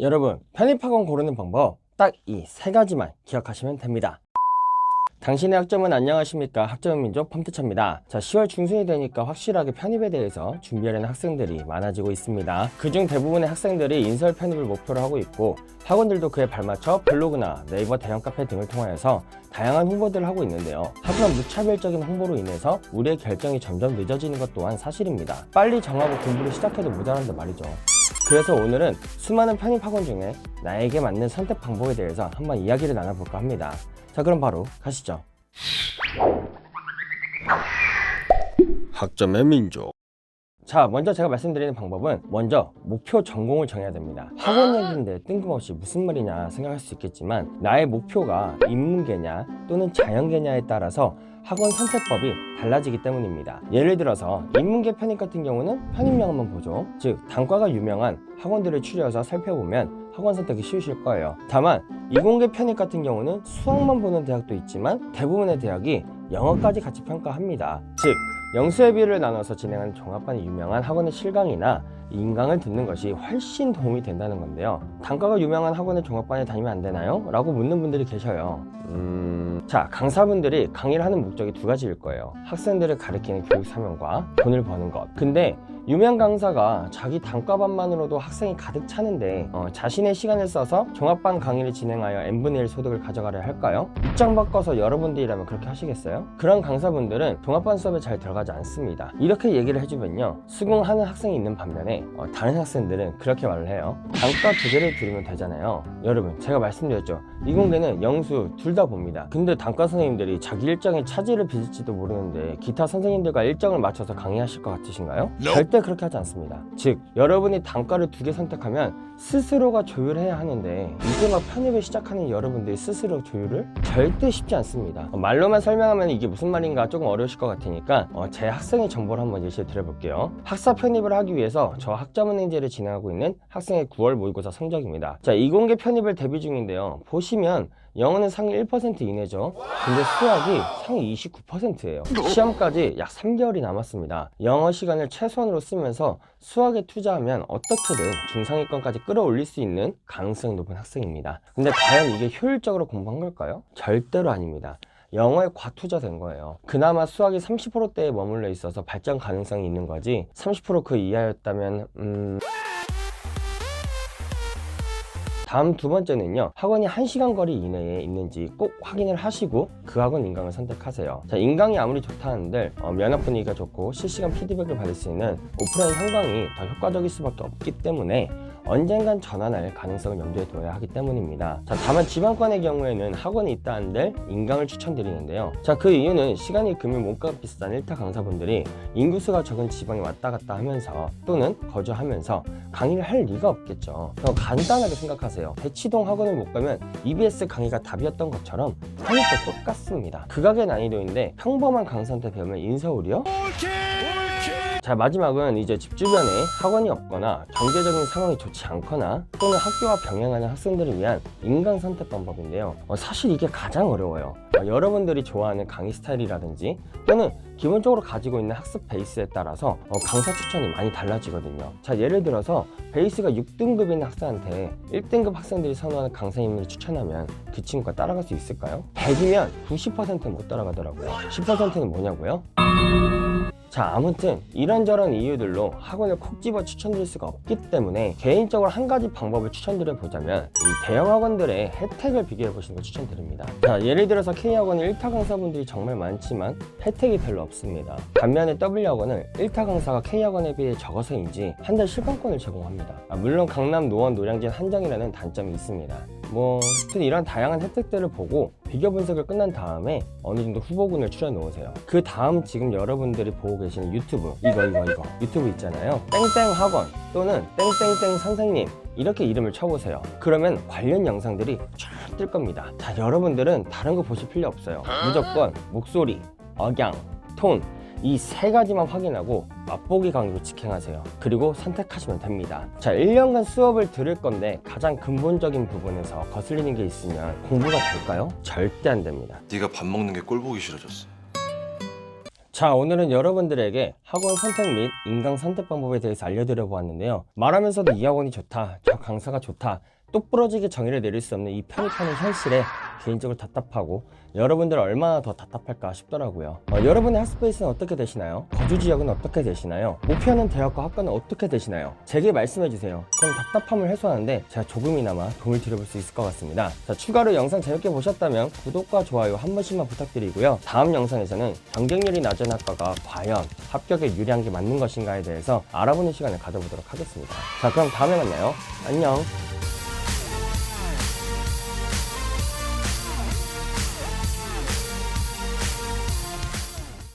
여러분 편입학원 고르는 방법 딱 이 세 가지만 기억하시면 됩니다. 당신의 학점은 안녕하십니까 학점의 민족 펌트차입니다. 자 10월 중순이 되니까 확실하게 편입에 대해서 준비하려는 학생들이 많아지고 있습니다. 그중 대부분의 학생들이 인설 편입을 목표로 하고 있고 학원들도 그에 발맞춰 블로그나 네이버 대형 카페 등을 통하여서 다양한 홍보들을 하고 있는데요. 하지만 무차별적인 홍보로 인해서 우리의 결정이 점점 늦어지는 것 또한 사실입니다. 빨리 정하고 공부를 시작해도 모자란다 말이죠. 그래서 오늘은 수많은 편입 학원 중에 나에게 맞는 선택 방법에 대해서 한번 이야기를 나눠볼까 합니다. 자, 그럼 바로 가시죠. 학점의 민족. 자, 먼저 제가 말씀드리는 방법은 먼저 목표 전공을 정해야 됩니다. 학원 얘기인데 뜬금없이 무슨 말이냐 생각할 수 있겠지만 나의 목표가 인문계냐 또는 자연계냐에 따라서 학원 선택법이 달라지기 때문입니다. 예를 들어서 인문계 편입 같은 경우는 편입량만 보죠. 즉 단과가 유명한 학원들을 추려서 살펴보면 학원 선택이 쉬우실 거예요. 다만 이공계 편입 같은 경우는 수학만 보는 대학도 있지만 대부분의 대학이 영어까지 같이 평가합니다. 즉 영수회비를 나눠서 진행하는 종합반이 유명한 학원의 실강이나 인강을 듣는 것이 훨씬 도움이 된다는 건데요. 단가가 유명한 학원의 종합반에 다니면 안 되나요? 라고 묻는 분들이 계셔요. 음... 자, 강사분들이 강의를 하는 목적이 두 가지일 거예요. 학생들을 가르치는 교육 사명과 돈을 버는 것. 근데 유명 강사가 자기 단과반만으로도 학생이 가득 차는데 어, 자신의 시간을 써서 종합반 강의를 진행하여 n분의 1 소득을 가져가려 할까요? 입장 바꿔서 여러분들이라면 그렇게 하시겠어요? 그런 강사분들은 종합반 수업에 잘 들어가지 않습니다. 이렇게 얘기를 해주면요. 수긍하는 학생이 있는 반면에 어, 다른 학생들은 그렇게 말을 해요. 단과 두 개를 들으면 되잖아요. 여러분 제가 말씀드렸죠. 이공계는 영수 둘 다 봅니다. 근데 단과 선생님들이 자기 일정에 차질을 빚을지도 모르는데 기타 선생님들과 일정을 맞춰서 강의하실 것 같으신가요? 절대 그렇게 하지 않습니다. 즉 여러분이 단과를 두 개 선택하면 스스로가 조율해야 하는데 이제 막 편입을 시작하는 여러분들이 스스로 조율을 절대 쉽지 않습니다. 어, 말로만 설명하면 이게 무슨 말인가 조금 어려우실 것 같으니까 어, 제 학생의 정보를 한번 예시를 드려볼게요. 학사 편입을 하기 위해서 저 학점은행제를 진행하고 있는 학생의 9월 모의고사 성적입니다. 자 이공계 편입을 대비 중인데요. 보시면 영어는 상위 1% 이내죠. 근데 수학이 상위 29%예요. 시험까지 약 3개월이 남았습니다. 영어 시간을 최소한으로 쓰면서 수학에 투자하면 어떻게든 중상위권까지 끌어올릴 수 있는 가능성이 높은 학생입니다. 근데 과연 이게 효율적으로 공부한 걸까요? 절대로 아닙니다. 영어에 과투자된 거예요. 그나마 수학이 30%대에 머물러 있어서 발전 가능성이 있는 거지 30%그 이하였다면 음... 다음 두 번째는요. 학원이 1시간 거리 이내에 있는지 꼭 확인을 하시고 그 학원 인강을 선택하세요. 자 인강이 아무리 좋다는들 어, 면접 분위기가 좋고 실시간 피드백을 받을 수 있는 오프라인 현강이 더 효과적일 수밖에 없기 때문에 언젠간 전환할 가능성을 염두에 둬야 하기 때문입니다. 자, 다만 지방권의 경우에는 학원이 있다 한들 인강을 추천드리는데요. 자, 그 이유는 시간이 금일 몸값 비싼 일타 강사분들이 인구수가 적은 지방에 왔다 갔다 하면서 또는 거주하면서 강의를 할 리가 없겠죠. 그럼 간단하게 생각하세요. 대치동 학원을 못 가면 EBS 강의가 답이었던 것처럼 편입도 똑같습니다. 극악의 난이도인데 평범한 강사한테 배우면 인서울이요? 자 마지막은 이제 집 주변에 학원이 없거나 경제적인 상황이 좋지 않거나 또는 학교와 병행하는 학생들을 위한 인강 선택 방법인데요 어, 사실 이게 가장 어려워요 어, 여러분들이 좋아하는 강의 스타일이라든지 또는 기본적으로 가지고 있는 학습 베이스에 따라서 어, 강사 추천이 많이 달라지거든요 자 예를 들어서 베이스가 6등급인 학생한테 1등급 학생들이 선호하는 강사님을 추천하면 그 친구가 따라갈 수 있을까요? 100이면 90%는 못 따라가더라고요 10%는 뭐냐고요? 자 아무튼 이런저런 이유들로 학원을 콕 집어 추천드릴 수가 없기 때문에 개인적으로 한 가지 방법을 추천드려 보자면 이 대형 학원들의 혜택을 비교해 보시는 걸 추천드립니다. 자 예를 들어서 K학원은 1타 강사분들이 정말 많지만 혜택이 별로 없습니다. 반면에 W학원은 1타 강사가 K학원에 비해 적어서인지 한 달 실권권을 제공합니다. 아, 물론 강남 노원 노량진 한정이라는 단점이 있습니다. 뭐 이런 다양한 혜택들을 보고 비교 분석을 끝난 다음에 어느 정도 후보군을 추려 놓으세요. 그 다음 지금 여러분들이 보고 계시는 유튜브 이거 이거 이거. 유튜브 있잖아요. 땡땡 학원 또는 땡땡땡 선생님. 이렇게 이름을 쳐보세요. 그러면 관련 영상들이 쫙 뜰 겁니다. 자 여러분들은 다른 거 보실 필요 없어요. 무조건 목소리 억양 톤 이 세 가지만 확인하고 맛보기 강의로 직행하세요. 그리고 선택하시면 됩니다. 자, 1년간 수업을 들을 건데 가장 근본적인 부분에서 거슬리는 게 있으면 공부가 될까요? 절대 안 됩니다. 네가 밥 먹는 게 꼴 보기 싫어졌어. 자, 오늘은 여러분들에게 학원 선택 및 인강 선택 방법에 대해서 알려드려 보았는데요. 말하면서도 이 학원이 좋다, 저 강사가 좋다, 똑부러지게 정의를 내릴 수 없는 이 편입하는 현실에 개인적으로 답답하고 여러분들 얼마나 더 답답할까 싶더라고요. 어, 여러분의 학스페이스는 어떻게 되시나요? 거주 지역은 어떻게 되시나요? 목표하는 대학과 학과는 어떻게 되시나요? 제게 말씀해 주세요. 그럼 답답함을 해소하는데 제가 조금이나마 도움을 드려볼 수 있을 것 같습니다. 자, 추가로 영상 재밌게 보셨다면 구독과 좋아요 한 번씩만 부탁드리고요. 다음 영상에서는 경쟁률이 낮은 학과가 과연 합격에 유리한 게 맞는 것인가에 대해서 알아보는 시간을 가져보도록 하겠습니다. 자, 그럼 다음에 만나요. 안녕.